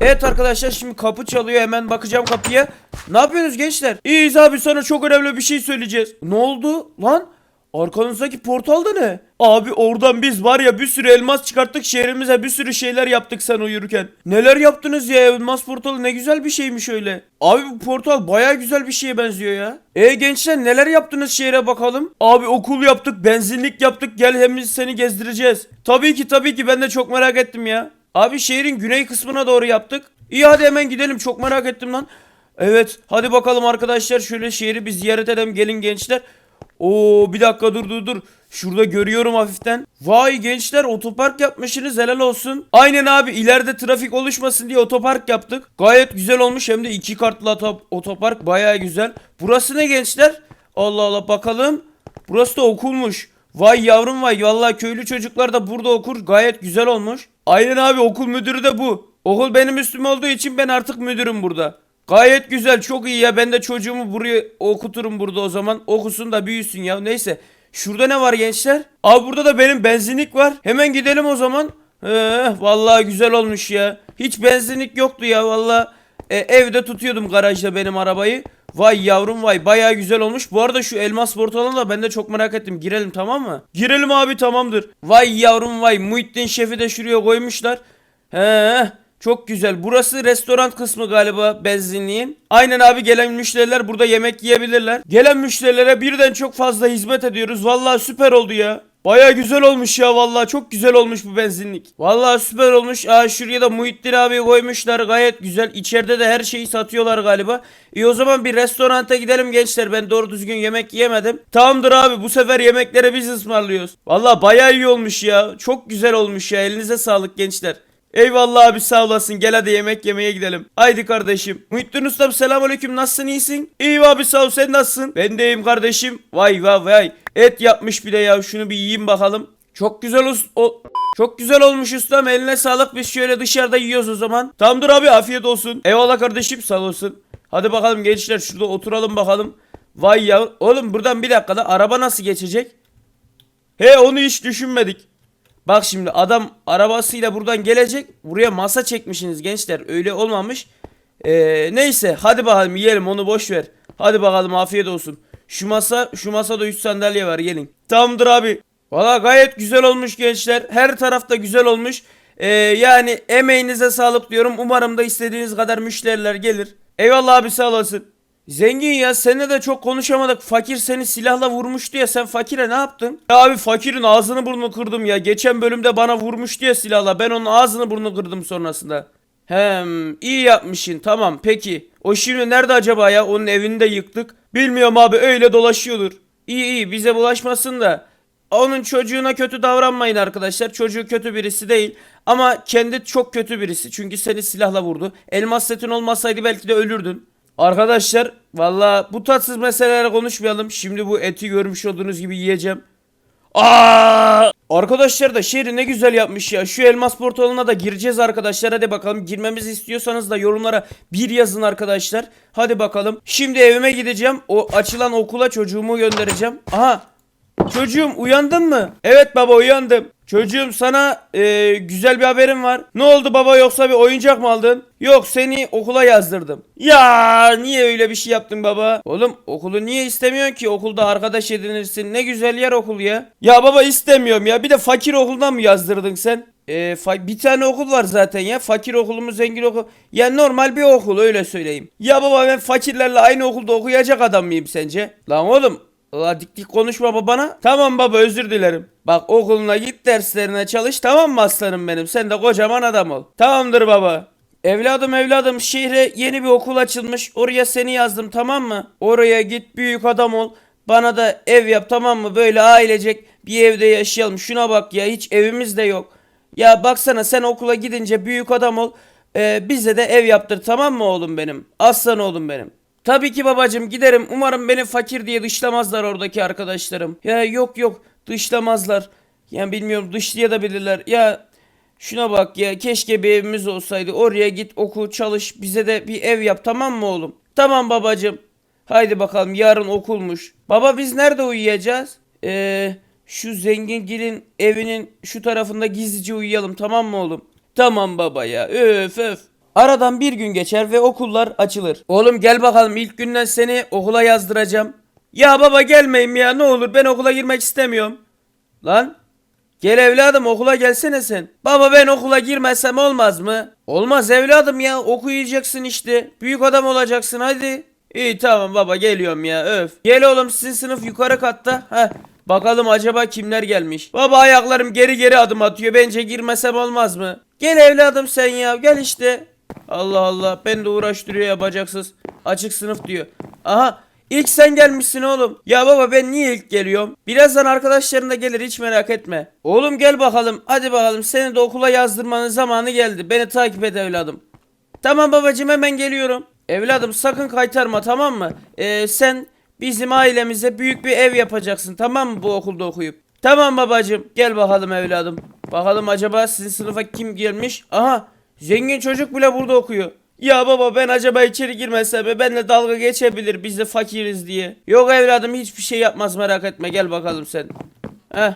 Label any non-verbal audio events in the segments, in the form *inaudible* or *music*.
Evet arkadaşlar şimdi kapı çalıyor hemen bakacağım kapıya. Ne yapıyorsunuz gençler? İyiyiz abi sana çok önemli bir şey söyleyeceğiz. Ne oldu lan? Arkanızdaki portalda ne? Abi oradan biz var ya bir sürü elmas çıkarttık şehrimize bir sürü şeyler yaptık sen uyurken. Neler yaptınız ya elmas portalı ne güzel bir şeymiş öyle. Abi bu portal baya güzel bir şeye benziyor ya. E gençler neler yaptınız şehre bakalım. Abi okul yaptık benzinlik yaptık gel hem seni gezdireceğiz. Tabii ki tabii ki ben de çok merak ettim ya. Abi şehrin güney kısmına doğru yaptık. İyi hadi hemen gidelim çok merak ettim lan. Evet hadi bakalım arkadaşlar şöyle şehri bir ziyaret edelim gelin gençler. Oo bir dakika dur dur dur. Şurada görüyorum hafiften. Vay gençler otopark yapmışsınız helal olsun. Aynen abi ileride trafik oluşmasın diye otopark yaptık. Gayet güzel olmuş hem de iki kartlı oto- otopark baya güzel. Burası ne gençler? Allah Allah bakalım. Burası da okulmuş. Vay yavrum vay vallahi köylü çocuklar da burada okur gayet güzel olmuş. Aynen abi okul müdürü de bu. Okul benim üstüm olduğu için ben artık müdürüm burada. Gayet güzel çok iyi ya ben de çocuğumu buraya okuturum burada o zaman okusun da büyüsün ya neyse. Şurada ne var gençler? Abi burada da benim benzinlik var. Hemen gidelim o zaman. Ee, vallahi güzel olmuş ya. Hiç benzinlik yoktu ya vallahi. E, evde tutuyordum garajda benim arabayı. Vay yavrum vay baya güzel olmuş. Bu arada şu elmas portalını da ben de çok merak ettim. Girelim tamam mı? Girelim abi tamamdır. Vay yavrum vay Muhittin şefi de şuraya koymuşlar. He çok güzel. Burası restoran kısmı galiba benzinliğin. Aynen abi gelen müşteriler burada yemek yiyebilirler. Gelen müşterilere birden çok fazla hizmet ediyoruz. Vallahi süper oldu ya. Baya güzel olmuş ya vallahi çok güzel olmuş bu benzinlik. Vallahi süper olmuş. Aa şuraya da Muhittin abi koymuşlar gayet güzel. İçeride de her şeyi satıyorlar galiba. İyi o zaman bir restoranta gidelim gençler. Ben doğru düzgün yemek yemedim. Tamamdır abi bu sefer yemeklere biz ısmarlıyoruz. Vallahi baya iyi olmuş ya. Çok güzel olmuş ya. Elinize sağlık gençler. Eyvallah abi sağ olasın gel hadi yemek yemeye gidelim. Haydi kardeşim. Muhittin ustam selamünaleyküm nasılsın iyisin? İyiyim abi sağ ol sen nasılsın? Ben de iyiyim kardeşim. Vay vay vay. Et yapmış bir de ya şunu bir yiyeyim bakalım. Çok güzel us o çok güzel olmuş ustam eline sağlık biz şöyle dışarıda yiyoruz o zaman. Tamamdır abi afiyet olsun. Eyvallah kardeşim sağ olsun. Hadi bakalım gençler şurada oturalım bakalım. Vay ya oğlum buradan bir dakikada araba nasıl geçecek? He onu hiç düşünmedik. Bak şimdi adam arabasıyla buradan gelecek. Buraya masa çekmişsiniz gençler. Öyle olmamış. Ee, neyse hadi bakalım yiyelim onu boş ver. Hadi bakalım afiyet olsun. Şu masa şu masada 3 sandalye var gelin. Tamamdır abi. Valla gayet güzel olmuş gençler. Her tarafta güzel olmuş. Ee, yani emeğinize sağlık diyorum. Umarım da istediğiniz kadar müşteriler gelir. Eyvallah abi sağ olasın. Zengin ya seninle de çok konuşamadık. Fakir seni silahla vurmuştu ya sen fakire ne yaptın? Ya abi fakirin ağzını burnunu kırdım ya. Geçen bölümde bana vurmuştu ya silahla. Ben onun ağzını burnunu kırdım sonrasında. Hem iyi yapmışsın tamam peki. O şimdi nerede acaba ya? Onun evini de yıktık. Bilmiyorum abi öyle dolaşıyordur. İyi iyi bize bulaşmasın da. Onun çocuğuna kötü davranmayın arkadaşlar. Çocuğu kötü birisi değil. Ama kendi çok kötü birisi. Çünkü seni silahla vurdu. Elmas setin olmasaydı belki de ölürdün. Arkadaşlar valla bu tatsız meseleleri konuşmayalım. Şimdi bu eti görmüş olduğunuz gibi yiyeceğim. Aa! Arkadaşlar da şehri ne güzel yapmış ya. Şu elmas portalına da gireceğiz arkadaşlar. Hadi bakalım girmemizi istiyorsanız da yorumlara bir yazın arkadaşlar. Hadi bakalım. Şimdi evime gideceğim. O açılan okula çocuğumu göndereceğim. Aha Çocuğum uyandın mı? Evet baba uyandım. Çocuğum sana e, güzel bir haberim var. Ne oldu baba yoksa bir oyuncak mı aldın? Yok seni okula yazdırdım. Ya niye öyle bir şey yaptın baba? Oğlum okulu niye istemiyorsun ki? Okulda arkadaş edinirsin. Ne güzel yer okul ya. Ya baba istemiyorum ya. Bir de fakir okuldan mı yazdırdın sen? E, bir tane okul var zaten ya. Fakir okulu mu zengin okul? Ya normal bir okul öyle söyleyeyim. Ya baba ben fakirlerle aynı okulda okuyacak adam mıyım sence? Lan oğlum La dik dik konuşma babana. Tamam baba özür dilerim. Bak okuluna git derslerine çalış tamam mı aslanım benim? Sen de kocaman adam ol. Tamamdır baba. Evladım evladım şehre yeni bir okul açılmış. Oraya seni yazdım tamam mı? Oraya git büyük adam ol. Bana da ev yap tamam mı? Böyle ailecek bir evde yaşayalım. Şuna bak ya hiç evimiz de yok. Ya baksana sen okula gidince büyük adam ol. Ee, bize de ev yaptır tamam mı oğlum benim? Aslan oğlum benim. Tabii ki babacım giderim. Umarım beni fakir diye dışlamazlar oradaki arkadaşlarım. Ya yok yok dışlamazlar. Yani bilmiyorum dışlayabilirler. Ya şuna bak ya keşke bir evimiz olsaydı. Oraya git oku çalış bize de bir ev yap tamam mı oğlum? Tamam babacım. Haydi bakalım yarın okulmuş. Baba biz nerede uyuyacağız? Eee şu zengingilin evinin şu tarafında gizlice uyuyalım tamam mı oğlum? Tamam baba ya öf öf. Aradan bir gün geçer ve okullar açılır. Oğlum gel bakalım ilk günden seni okula yazdıracağım. Ya baba gelmeyeyim ya ne olur ben okula girmek istemiyorum. Lan gel evladım okula gelsene sen. Baba ben okula girmezsem olmaz mı? Olmaz evladım ya okuyacaksın işte. Büyük adam olacaksın hadi. İyi tamam baba geliyorum ya öf. Gel oğlum sizin sınıf yukarı katta. Heh. Bakalım acaba kimler gelmiş. Baba ayaklarım geri geri adım atıyor. Bence girmesem olmaz mı? Gel evladım sen ya gel işte. Allah Allah ben de uğraştırıyor ya bacaksız. Açık sınıf diyor. Aha ilk sen gelmişsin oğlum. Ya baba ben niye ilk geliyorum? Birazdan arkadaşların da gelir hiç merak etme. Oğlum gel bakalım hadi bakalım seni de okula yazdırmanın zamanı geldi. Beni takip et evladım. Tamam babacığım hemen geliyorum. Evladım sakın kaytarma tamam mı? Ee, sen bizim ailemize büyük bir ev yapacaksın tamam mı bu okulda okuyup? Tamam babacığım gel bakalım evladım. Bakalım acaba sizin sınıfa kim gelmiş? Aha zengin çocuk bile burada okuyor. Ya baba ben acaba içeri girmesem mi? Benle dalga geçebilir biz de fakiriz diye. Yok evladım hiçbir şey yapmaz merak etme gel bakalım sen. Heh.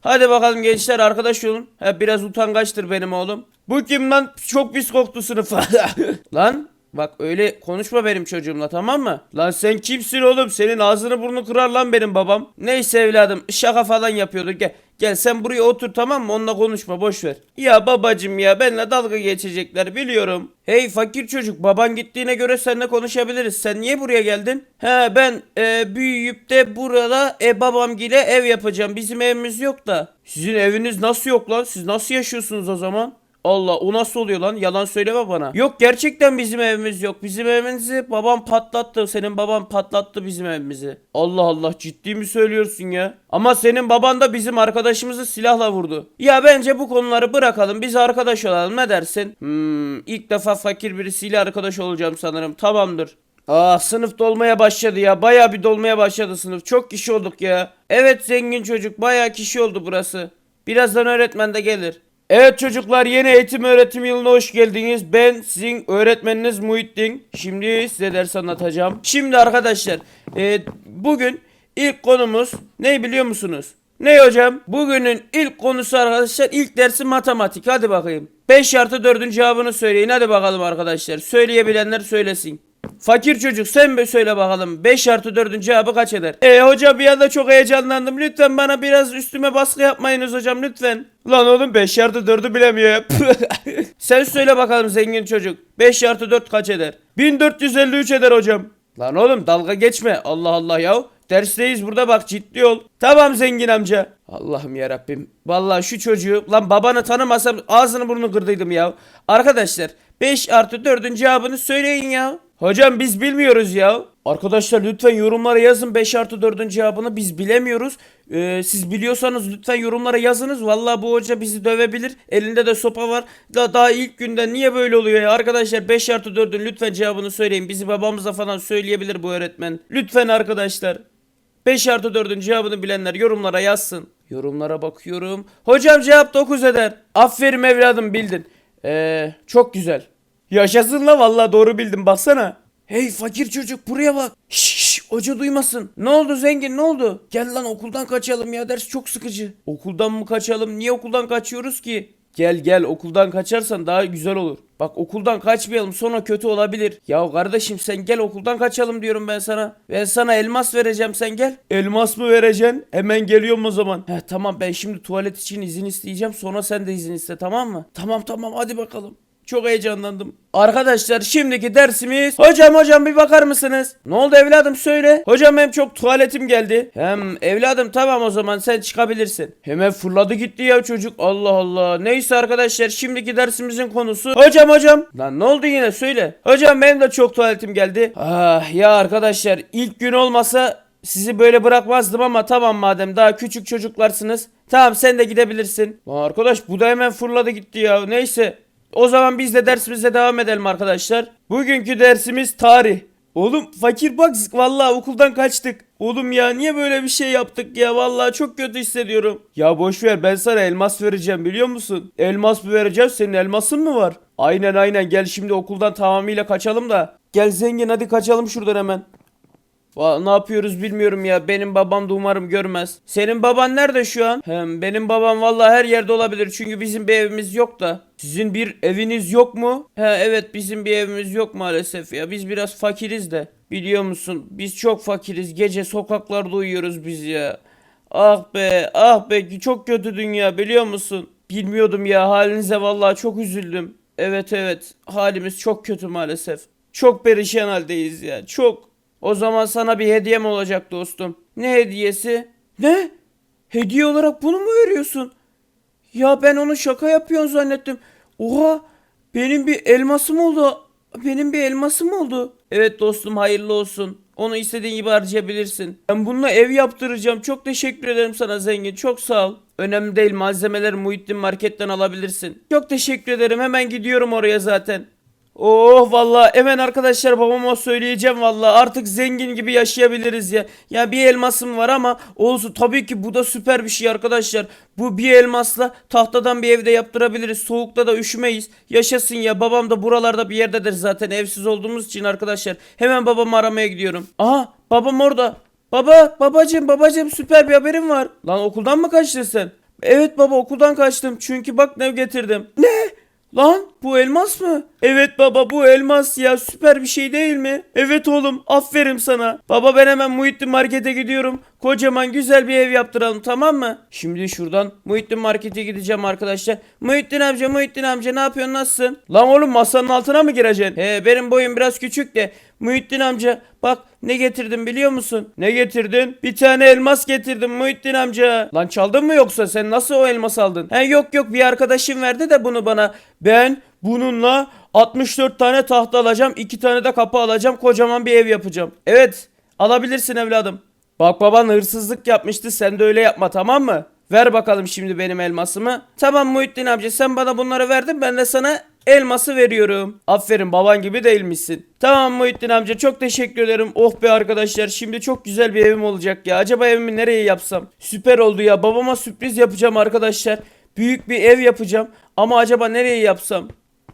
Hadi bakalım gençler arkadaş olun. He biraz utangaçtır benim oğlum. Bu kim lan? Çok pis koktu sınıfa. *laughs* lan bak öyle konuşma benim çocuğumla tamam mı? Lan sen kimsin oğlum? Senin ağzını burnunu kırar lan benim babam. Neyse evladım şaka falan yapıyordur. Gel gel sen buraya otur tamam mı? Onunla konuşma boş ver. Ya babacım ya benimle dalga geçecekler biliyorum. Hey fakir çocuk baban gittiğine göre seninle konuşabiliriz. Sen niye buraya geldin? He ben e, büyüyüp de burada e, babamgile ev yapacağım. Bizim evimiz yok da. Sizin eviniz nasıl yok lan? Siz nasıl yaşıyorsunuz o zaman? Allah o nasıl oluyor lan? Yalan söyleme bana. Yok gerçekten bizim evimiz yok. Bizim evimizi babam patlattı. Senin baban patlattı bizim evimizi. Allah Allah ciddi mi söylüyorsun ya? Ama senin baban da bizim arkadaşımızı silahla vurdu. Ya bence bu konuları bırakalım. Biz arkadaş olalım ne dersin? Hmm, ilk defa fakir birisiyle arkadaş olacağım sanırım. Tamamdır. Ah sınıf dolmaya başladı ya. Baya bir dolmaya başladı sınıf. Çok kişi olduk ya. Evet zengin çocuk. Baya kişi oldu burası. Birazdan öğretmen de gelir. Evet çocuklar yeni eğitim öğretim yılına hoş geldiniz. Ben sizin öğretmeniniz Muhittin. Şimdi size ders anlatacağım. Şimdi arkadaşlar e, bugün ilk konumuz ne biliyor musunuz? Ne hocam? Bugünün ilk konusu arkadaşlar ilk dersi matematik. Hadi bakayım. 5 artı 4'ün cevabını söyleyin. Hadi bakalım arkadaşlar. Söyleyebilenler söylesin. Fakir çocuk sen bir söyle bakalım 5 artı 4'ün cevabı kaç eder? E hocam bir anda çok heyecanlandım lütfen bana biraz üstüme baskı yapmayınız hocam lütfen. Lan oğlum 5 artı 4'ü bilemiyor *laughs* sen söyle bakalım zengin çocuk 5 artı 4 kaç eder? 1453 eder hocam. Lan oğlum dalga geçme Allah Allah ya. Dersteyiz burada bak ciddi ol. Tamam zengin amca. Allah'ım ya Rabbim. Vallahi şu çocuğu lan babanı tanımasam ağzını burnunu kırdıydım ya. Arkadaşlar 5 artı 4'ün cevabını söyleyin ya. Hocam biz bilmiyoruz ya. Arkadaşlar lütfen yorumlara yazın 5 artı 4'ün cevabını biz bilemiyoruz. Ee, siz biliyorsanız lütfen yorumlara yazınız. Vallahi bu hoca bizi dövebilir. Elinde de sopa var. Da daha ilk günden niye böyle oluyor ya? Arkadaşlar 5 artı 4'ün lütfen cevabını söyleyin. Bizi babamıza falan söyleyebilir bu öğretmen. Lütfen arkadaşlar. 5 artı 4'ün cevabını bilenler yorumlara yazsın. Yorumlara bakıyorum. Hocam cevap 9 eder. Aferin evladım bildin. Ee, çok güzel. Yaşasın la vallahi doğru bildim baksana. Hey fakir çocuk buraya bak. Şşş şş, hoca duymasın. Ne oldu zengin ne oldu? Gel lan okuldan kaçalım ya ders çok sıkıcı. Okuldan mı kaçalım? Niye okuldan kaçıyoruz ki? Gel gel okuldan kaçarsan daha güzel olur. Bak okuldan kaçmayalım sonra kötü olabilir. Ya kardeşim sen gel okuldan kaçalım diyorum ben sana. Ben sana elmas vereceğim sen gel. Elmas mı vereceksin? Hemen geliyorum o zaman. He tamam ben şimdi tuvalet için izin isteyeceğim sonra sen de izin iste tamam mı? Tamam tamam hadi bakalım. Çok heyecanlandım. Arkadaşlar şimdiki dersimiz Hocam hocam bir bakar mısınız? Ne oldu evladım söyle. Hocam hem çok tuvaletim geldi. Hem evladım tamam o zaman sen çıkabilirsin. Hemen fırladı gitti ya çocuk. Allah Allah. Neyse arkadaşlar şimdiki dersimizin konusu. Hocam hocam. Lan ne oldu yine söyle. Hocam benim de çok tuvaletim geldi. Ah ya arkadaşlar ilk gün olmasa sizi böyle bırakmazdım ama tamam madem daha küçük çocuklarsınız. Tamam sen de gidebilirsin. Arkadaş bu da hemen fırladı gitti ya. Neyse. O zaman biz de dersimize devam edelim arkadaşlar. Bugünkü dersimiz tarih. Oğlum fakir bak vallahi okuldan kaçtık. Oğlum ya niye böyle bir şey yaptık ya vallahi çok kötü hissediyorum. Ya boş ver ben sana elmas vereceğim biliyor musun? Elmas mı vereceğim senin elmasın mı var? Aynen aynen gel şimdi okuldan tamamıyla kaçalım da. Gel zengin hadi kaçalım şuradan hemen. Va- Ne yapıyoruz bilmiyorum ya. Benim babam da umarım görmez. Senin baban nerede şu an? Hem benim babam vallahi her yerde olabilir. Çünkü bizim bir evimiz yok da. Sizin bir eviniz yok mu? He evet bizim bir evimiz yok maalesef ya. Biz biraz fakiriz de. Biliyor musun? Biz çok fakiriz. Gece sokaklarda uyuyoruz biz ya. Ah be ah be çok kötü dünya biliyor musun? Bilmiyordum ya halinize vallahi çok üzüldüm. Evet evet halimiz çok kötü maalesef. Çok perişan haldeyiz ya çok. O zaman sana bir hediyem olacak dostum. Ne hediyesi? Ne? Hediye olarak bunu mu veriyorsun? Ya ben onu şaka yapıyorsun zannettim. Oha benim bir elmasım oldu. Benim bir elmasım oldu. Evet dostum hayırlı olsun. Onu istediğin gibi harcayabilirsin. Ben bununla ev yaptıracağım. Çok teşekkür ederim sana zengin. Çok sağ ol. Önemli değil malzemeleri Muhittin Market'ten alabilirsin. Çok teşekkür ederim. Hemen gidiyorum oraya zaten. Oh valla hemen arkadaşlar babama söyleyeceğim valla artık zengin gibi yaşayabiliriz ya. Ya bir elmasım var ama olsun tabii ki bu da süper bir şey arkadaşlar. Bu bir elmasla tahtadan bir evde yaptırabiliriz. Soğukta da üşümeyiz. Yaşasın ya babam da buralarda bir yerdedir zaten evsiz olduğumuz için arkadaşlar. Hemen babamı aramaya gidiyorum. Aha babam orada. Baba babacım babacım süper bir haberim var. Lan okuldan mı kaçtın sen? Evet baba okuldan kaçtım çünkü bak ne getirdim. Ne? Lan bu elmas mı? Evet baba bu elmas ya süper bir şey değil mi? Evet oğlum aferin sana. Baba ben hemen Muhittin Market'e gidiyorum. Kocaman güzel bir ev yaptıralım tamam mı? Şimdi şuradan Muhittin Market'e gideceğim arkadaşlar. Muhittin amca Muhittin amca ne yapıyorsun nasılsın? Lan oğlum masanın altına mı gireceksin? He benim boyum biraz küçük de. Muhittin amca bak ne getirdim biliyor musun? Ne getirdin? Bir tane elmas getirdim Muhittin amca. Lan çaldın mı yoksa sen nasıl o elmas aldın? He yok yok bir arkadaşım verdi de bunu bana. Ben bununla 64 tane tahta alacağım. 2 tane de kapı alacağım. Kocaman bir ev yapacağım. Evet alabilirsin evladım. Bak baban hırsızlık yapmıştı sen de öyle yapma tamam mı? Ver bakalım şimdi benim elmasımı. Tamam Muhittin amca sen bana bunları verdin ben de sana elması veriyorum. Aferin baban gibi değilmişsin. Tamam Muhittin amca çok teşekkür ederim. Oh be arkadaşlar şimdi çok güzel bir evim olacak ya. Acaba evimi nereye yapsam? Süper oldu ya babama sürpriz yapacağım arkadaşlar. Büyük bir ev yapacağım ama acaba nereye yapsam?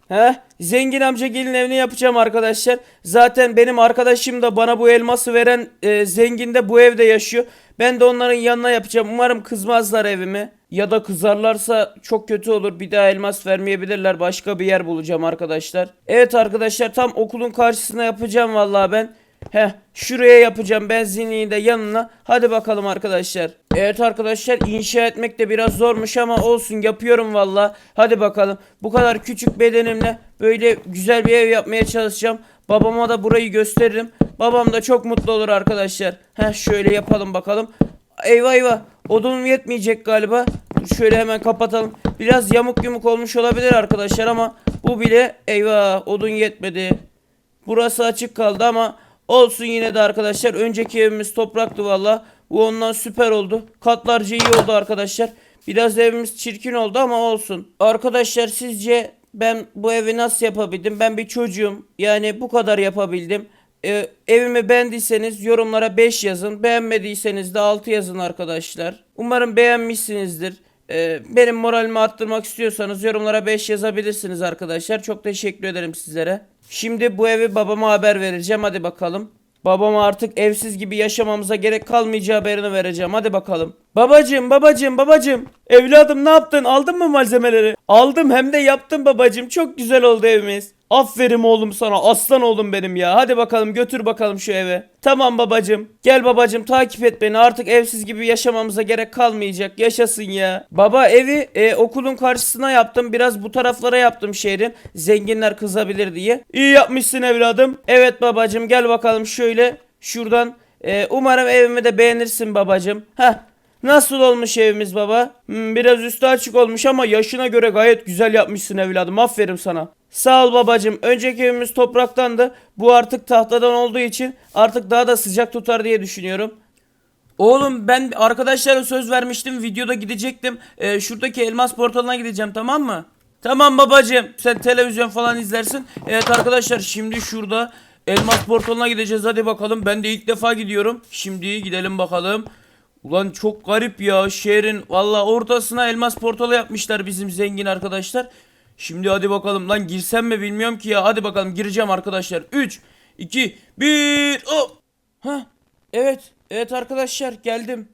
He? Zengin amca gelin evini yapacağım arkadaşlar. Zaten benim arkadaşım da bana bu elması veren e, zengin de bu evde yaşıyor. Ben de onların yanına yapacağım. Umarım kızmazlar evimi. Ya da kızarlarsa çok kötü olur. Bir daha elmas vermeyebilirler. Başka bir yer bulacağım arkadaşlar. Evet arkadaşlar tam okulun karşısına yapacağım vallahi ben. Heh şuraya yapacağım benzinliği de yanına. Hadi bakalım arkadaşlar. Evet arkadaşlar inşa etmek de biraz zormuş ama olsun yapıyorum valla. Hadi bakalım. Bu kadar küçük bedenimle böyle güzel bir ev yapmaya çalışacağım. Babama da burayı gösteririm. Babam da çok mutlu olur arkadaşlar. Heh şöyle yapalım bakalım. Eyvah eyvah. Odunum yetmeyecek galiba. Dur şöyle hemen kapatalım. Biraz yamuk yumuk olmuş olabilir arkadaşlar ama bu bile eyvah odun yetmedi. Burası açık kaldı ama olsun yine de arkadaşlar. Önceki evimiz topraktı valla. Bu ondan süper oldu. Katlarca iyi oldu arkadaşlar. Biraz evimiz çirkin oldu ama olsun. Arkadaşlar sizce ben bu evi nasıl yapabildim? Ben bir çocuğum. Yani bu kadar yapabildim. Ee, evimi beğendiyseniz yorumlara 5 yazın. Beğenmediyseniz de 6 yazın arkadaşlar. Umarım beğenmişsinizdir. Ee, benim moralimi arttırmak istiyorsanız yorumlara 5 yazabilirsiniz arkadaşlar. Çok teşekkür ederim sizlere. Şimdi bu evi babama haber vereceğim. Hadi bakalım. Babama artık evsiz gibi yaşamamıza gerek kalmayacağı haberini vereceğim. Hadi bakalım. Babacım, babacım, babacım. Evladım ne yaptın? Aldın mı malzemeleri? Aldım hem de yaptım babacım. Çok güzel oldu evimiz. Aferin oğlum sana. Aslan oğlum benim ya. Hadi bakalım götür bakalım şu eve. Tamam babacım. Gel babacım takip et beni. Artık evsiz gibi yaşamamıza gerek kalmayacak. Yaşasın ya. Baba evi e, okulun karşısına yaptım. Biraz bu taraflara yaptım şehrin. Zenginler kızabilir diye. İyi yapmışsın evladım. Evet babacım gel bakalım şöyle. Şuradan. E, umarım evimi de beğenirsin babacım. Heh. Nasıl olmuş evimiz baba? Hmm, biraz üstü açık olmuş ama yaşına göre gayet güzel yapmışsın evladım. Aferin sana. Sağ ol babacım. Önceki evimiz topraktandı. Bu artık tahtadan olduğu için artık daha da sıcak tutar diye düşünüyorum. Oğlum ben arkadaşlara söz vermiştim. Videoda gidecektim. Ee, şuradaki elmas portalına gideceğim tamam mı? Tamam babacım. Sen televizyon falan izlersin. Evet arkadaşlar şimdi şurada elmas portalına gideceğiz. Hadi bakalım. Ben de ilk defa gidiyorum. Şimdi gidelim bakalım. Ulan çok garip ya şehrin valla ortasına elmas portalı yapmışlar bizim zengin arkadaşlar. Şimdi hadi bakalım lan girsem mi bilmiyorum ki ya hadi bakalım gireceğim arkadaşlar. 3 2 1 hop. Ha Evet. Evet arkadaşlar geldim.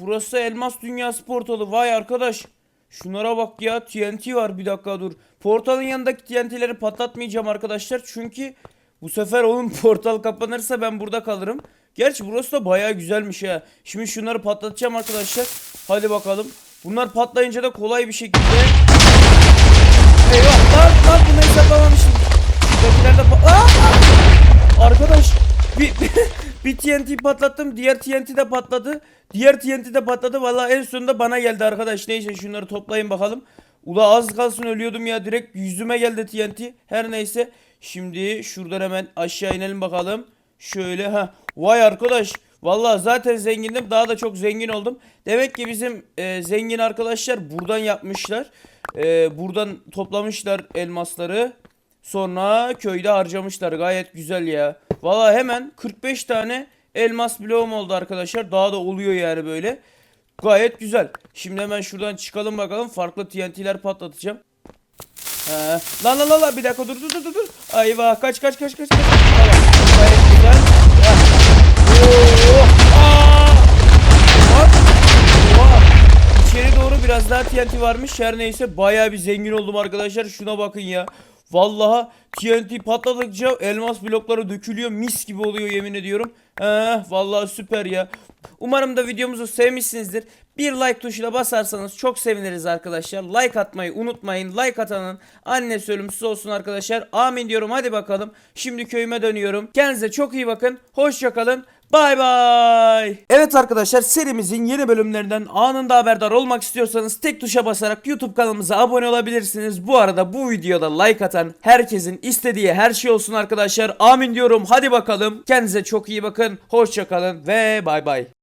Burası Elmas Dünyası portalı. Vay arkadaş. Şunlara bak ya TNT var bir dakika dur. Portalın yanındaki TNT'leri patlatmayacağım arkadaşlar. Çünkü bu sefer onun *laughs* portal kapanırsa ben burada kalırım. Gerçi burası da baya güzelmiş ha. Şimdi şunları patlatacağım arkadaşlar. Hadi bakalım. Bunlar patlayınca da kolay bir şekilde. Eyvah lan lan bunu hesaplamamışım. Şuradakiler de! Arkadaş bir, *laughs* bir TNT patlattım diğer TNT de patladı. Diğer TNT de patladı. Vallahi en sonunda bana geldi arkadaş. Neyse şunları toplayın bakalım. Ula az kalsın ölüyordum ya direkt yüzüme geldi TNT. Her neyse. Şimdi şuradan hemen aşağı inelim bakalım. Şöyle ha. Vay arkadaş. Vallahi zaten zengindim. Daha da çok zengin oldum. Demek ki bizim e, zengin arkadaşlar buradan yapmışlar. E, buradan toplamışlar elmasları. Sonra köyde harcamışlar. Gayet güzel ya. Valla hemen 45 tane elmas bloğum oldu arkadaşlar. Daha da oluyor yani böyle. Gayet güzel. Şimdi hemen şuradan çıkalım bakalım. Farklı TNT'ler patlatacağım. He. Lan lan lan lan bir dakika dur dur dur dur. Ayvah kaç kaç kaç kaç. kaç. Gayet güzel. Heh. İçeri doğru biraz daha TNT varmış. Her neyse bayağı bir zengin oldum arkadaşlar. Şuna bakın ya. Vallahi TNT patladıkça elmas blokları dökülüyor. Mis gibi oluyor yemin ediyorum. Eh, vallahi süper ya. Umarım da videomuzu sevmişsinizdir. Bir like tuşuna basarsanız çok seviniriz arkadaşlar. Like atmayı unutmayın. Like atanın annesi ölümsüz olsun arkadaşlar. Amin diyorum. Hadi bakalım. Şimdi köyüme dönüyorum. Kendinize çok iyi bakın. Hoşçakalın. Bay bay. Evet arkadaşlar serimizin yeni bölümlerinden anında haberdar olmak istiyorsanız tek tuşa basarak YouTube kanalımıza abone olabilirsiniz. Bu arada bu videoda like atan herkesin istediği her şey olsun arkadaşlar. Amin diyorum. Hadi bakalım. Kendinize çok iyi bakın. Hoşçakalın ve bay bay.